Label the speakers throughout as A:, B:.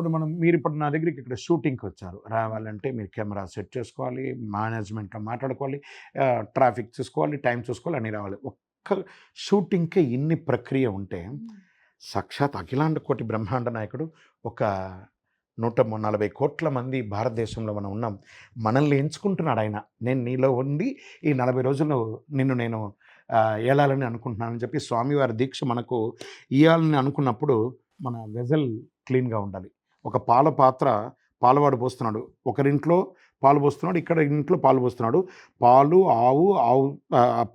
A: ఇప్పుడు మనం మీరు ఇప్పుడు నా దగ్గరికి ఇక్కడ షూటింగ్కి వచ్చారు. రావాలంటే మీరు కెమెరా సెట్ చేసుకోవాలి మేనేజ్మెంట్లో మాట్లాడుకోవాలి ట్రాఫిక్ చూసుకోవాలి టైం చూసుకోవాలి అన్నీ రావాలి. ఒక్క షూటింగ్కే ఇన్ని ప్రక్రియ ఉంటే సాక్షాత్ అఖిలాండ కోటి బ్రహ్మాండ నాయకుడు ఒక నూట నలభై కోట్ల మంది భారతదేశంలో మనం ఉన్నాం. మనల్ని ఎంచుకుంటున్నాడు ఆయన. నేను నీలో ఉండి ఈ నలభై రోజులు నిన్ను నేను ఏలాలని అనుకుంటున్నానని చెప్పి స్వామివారి దీక్ష మనకు ఇవ్వాలని అనుకున్నప్పుడు మన వెజల్ క్లీన్గా ఉండాలి. ఒక పాల పాత్ర పాలవాడు పోస్తున్నాడు. ఒకరింట్లో పాలు పోస్తున్నాడు ఇక్కడ ఇంట్లో పాలు పోస్తున్నాడు. పాలు ఆవు ఆవు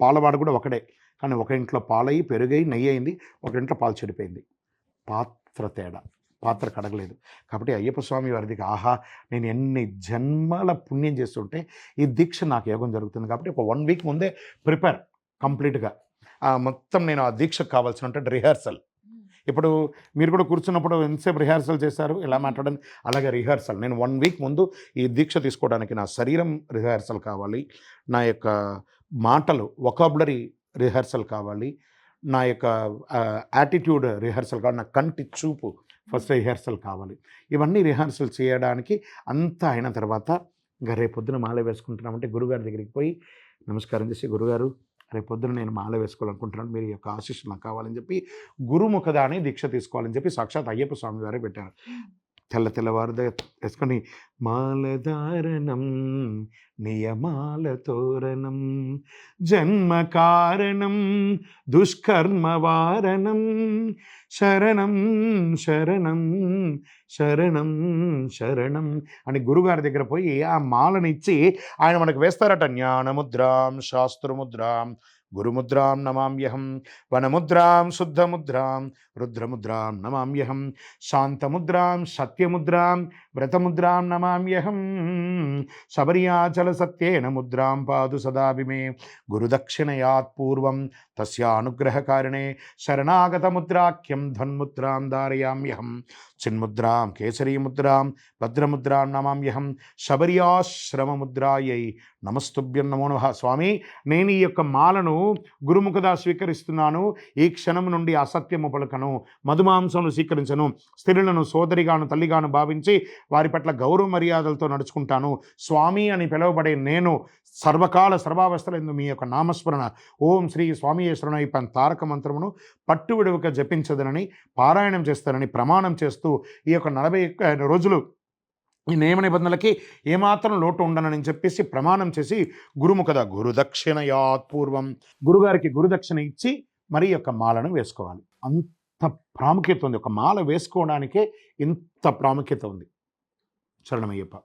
A: పాలవాడు కూడా ఒకడే. కానీ ఒక ఇంట్లో పాలయ్యి పెరుగయి నెయ్యి అయింది ఒక ఇంట్లో పాలు చెడిపోయింది. పాత్ర తేడా. పాత్ర కడగలేదు. కాబట్టి అయ్యప్ప స్వామి వారిది ఆహా నేను ఎన్ని జన్మల పుణ్యం చేస్తుంటే ఈ దీక్ష నాకు యోగం జరుగుతుంది. కాబట్టి ఒక వన్ వీక్ ముందే ప్రిపేర్ కంప్లీట్గా. మొత్తం నేను ఆ దీక్షకు కావాల్సిన రిహార్సల్. ఇప్పుడు మీరు కూడా కూర్చున్నప్పుడు ఎంతసేపు రిహార్సల్ చేశారు? ఎలా మాట్లాడండి అలాగే రిహార్సల్ నేను వన్ వీక్ ముందు ఈ దీక్ష తీసుకోవడానికి నా శరీరం రిహార్సల్ కావాలి. నా యొక్క మాటలు వొకాబులరీ రిహార్సల్ కావాలి. నా యొక్క యాటిట్యూడ్ రిహార్సల్ కావాలి. నా కంటి చూపు ఫస్ట్ రిహార్సల్ కావాలి. ఇవన్నీ రిహార్సల్ చేయడానికి అంతా అయిన తర్వాత ఇంకా రేపొద్దున పొద్దున మాల వేసుకుంటున్నామంటే గురుగారి దగ్గరికి పోయి నమస్కారం చేసి గురుగారు రేపు పొద్దున నేను మాల వేసుకోవాలనుకుంటున్నాను మీరు ఈ యొక్క ఆశీస్సు నాకు కావాలని చెప్పి గురుముఖదాని దీక్ష తీసుకోవాలని చెప్పి సాక్షాత్ అయ్యప్ప స్వామి వారే పెట్టారు. తెల్ల తెల్లవారు వేసుకొని మాలధారణం నియమాల తోరణం జన్మ కారణం దుష్కర్మ వారణం శరణం శరణం శరణం శరణం అని గురుగారి దగ్గర పోయి ఆ మాలను ఇచ్చి ఆయన మనకు వేస్తారట జ్ఞానముద్రాం శాస్త్రముద్రాం గురుముద్రాం నమామ్యహం వనముద్రాం శుద్ధముద్రాం రుద్రముద్రాం నమామ్యహం శాంతముద్రాం సత్యముద్రాం వ్రతముద్రాం నమామ్యహం శబరియాచల సత్యేన ముద్రాం పాదు సదాభిమే గురుదక్షిణయాత్ పూర్వం తస్యానుగ్రహకారిణే శరణాగతముద్రాఖ్యం ధన్ముద్రాం ధారయామ్యహం చిన్ముద్రాం కేసరీముద్రాం భద్రముద్రాం నమామ్యహం శబరియాశ్రమముద్రాయై నమస్తుభ్యం నమో నమః. స్వామి నేను ఈ యొక్క మాలను గురుముఖదా స్వీకరిస్తున్నాను. ఈ క్షణం నుండి అసత్యము పలుకను మధుమాంసమును స్వీకరించను స్త్రీలను సోదరిగాను తల్లిగాను భావించి వారి పట్ల గౌరవ మర్యాదలతో నడుచుకుంటాను. స్వామి అని పిలువబడే నేను సర్వకాల సర్వావస్థలందు మీ యొక్క నామస్మరణ. ఓం శ్రీ స్వామియేశ్వరణ ఈ తారక మంత్రమును పట్టు విడువక జపించదనని పారాయణం చేస్తానని ప్రమాణం చేస్తూ ఈ యొక్క నలభై రోజులు ఈ నియమ నిబంధనలకి ఏమాత్రం లోటు ఉండనని చెప్పేసి ప్రమాణం చేసి గురుముఖద గురుదక్షిణ పూర్వం గురుగారికి గురుదక్షిణ ఇచ్చి మరి యొక్క మాలను వేసుకోవాలి. అంత ప్రాముఖ్యత ఉంది. ఒక మాల వేసుకోవడానికే ఇంత ప్రాముఖ్యత ఉంది. சரணமையப்பா.